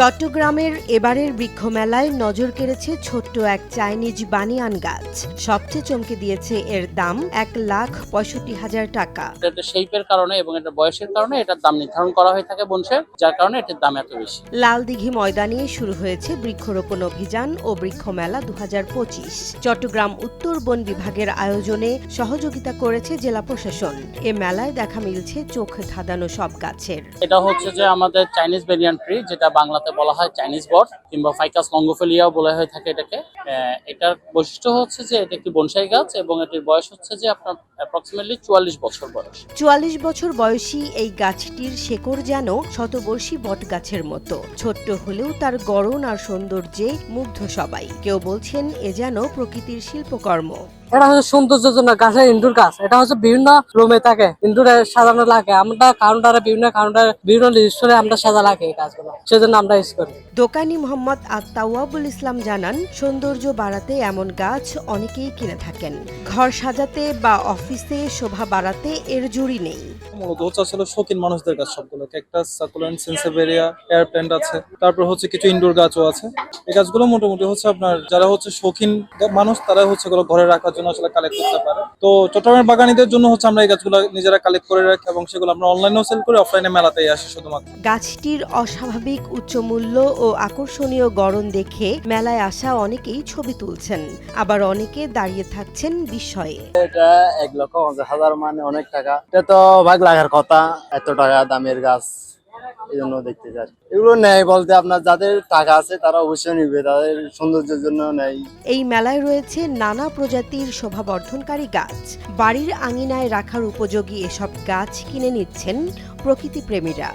চট্টগ্রামের এবারের বৃক্ষ মেলায় নজর কেড়েছে ছোট্ট এক চাইনিজ বানিয়ান গাছ। সবচেয়ে চমকে দিয়েছে এর দাম এক লাখ পঁয়ষট্টি হাজার টাকা। এটা শেপের কারণে এবং এটা বয়সের কারণে এটার দাম নির্ধারণ করা হয়ে থাকে বংশের যার কারণে এটার দাম এত বেশি। লালদিঘি ময়দানে শুরু হয়েছে বৃক্ষরোপণ অভিযান ও বৃক্ষ মেলা দু হাজার পঁচিশ। চট্টগ্রাম উত্তর বন বিভাগের আয়োজনে সহযোগিতা করেছে জেলা প্রশাসন। এ মেলায় দেখা মিলছে চোখ ধাঁধানো সব গাছের। এটা হচ্ছে যে আমাদের চাইনিজ বেরিয়ান ট্রি যেটা বাংলাতে বলা হয় চাইনিজ বট কিংবা ফাইকাস লঙ্গোফেলিয়াও বলা হয়ে থাকে এটাকে। এটার বৈশিষ্ট্য হচ্ছে যে এটা একটি বনসাই গাছ এবং এটির বয়স হচ্ছে যে আপনার অ্যাপ্রক্সিমেটলি চুয়াল্লিশ বছর বয়স। চুয়াল্লিশ বছর বয়সী এই গাছটির শেকড় যেন শতবর্ষী বট গাছের মতো। ছোট্ট হলেও তার গড়ন আর সৌন্দর্যে মুগ্ধ সবাই। কেউ বলছেন এ যেন প্রকৃতির শিল্পকর্ম। এটা হচ্ছে সৌন্দর্যের জন্য গাছের ইনডোর গাছ। এটা হচ্ছে বিভিন্ন রুমে থাকে ইনডোরে সাজানো লাগে। আমরা কাউন্টারে বিভিন্ন কাউন্টারে বিভিন্ন রেজিস্টারে আমরা সাজা লাগে এই গাছগুলো। সেজন্য আমরা ইউজ করি। দোকানি মোহাম্মদ আত্তাওয়াবুল ইসলাম জানান সৌন্দর্য বাড়াতে এমন গাছ অনেকেই কিনে থাকেন। ঘর সাজাতে বা অফিসে শোভা বাড়াতে এর জুড়ি নেই। মূলত হচ্ছে আসলে শৌখিন মানুষদের গাছ সবগুলো। Cactus succulent sansevieria air plant আছে। তারপর হচ্ছে কিছু ইনডোর গাছও আছে। এই গাছগুলো মোটামুটি হচ্ছে আপনার যারা হচ্ছে শৌখিন মানুষ তারা হচ্ছে এগুলো ঘরে রাখার জন্য আসলে কালেক্ট করতে পারে। তো চট্টগ্রামের বাগানীদের জন্য হচ্ছে আমরা এই গাছগুলো নিজেরা কালেক্ট করে রাখি এবং সেগুলো আমরা অনলাইনেও সেল করি অফলাইনে মেলাতেই আসি শুধুমাত্র। গাছটির অস্বাভাবিক উচ্চ মূল্য ও আকর্ষণীয় গড়ন দেখে মেলায় আসা অনেকেই ছবি তুলছেন। আবার অনেকে দাঁড়িয়ে থাকছেন বিস্ময়ে। এটা এক লক্ষ পঞ্চাশ হাজার মানে অনেক টাকা। এটা তো ভাগ লাগার কথা এত টাকা দামের গাছ। এই জন্য দেখতে চাই। এগুলো নেয় বলতে আপনার যাদের টাকা আছে, তারা অবশ্যই নিবে, তাদের সৌন্দর্যের জন্য নেয়। এই মেলায় রয়েছে নানা প্রজাতির শোভাবর্ধনকারী গাছ। বাড়ির আঙিনায় রাখার উপযোগী এসব গাছ কিনে নিচ্ছেন প্রকৃতিপ্রেমীরা।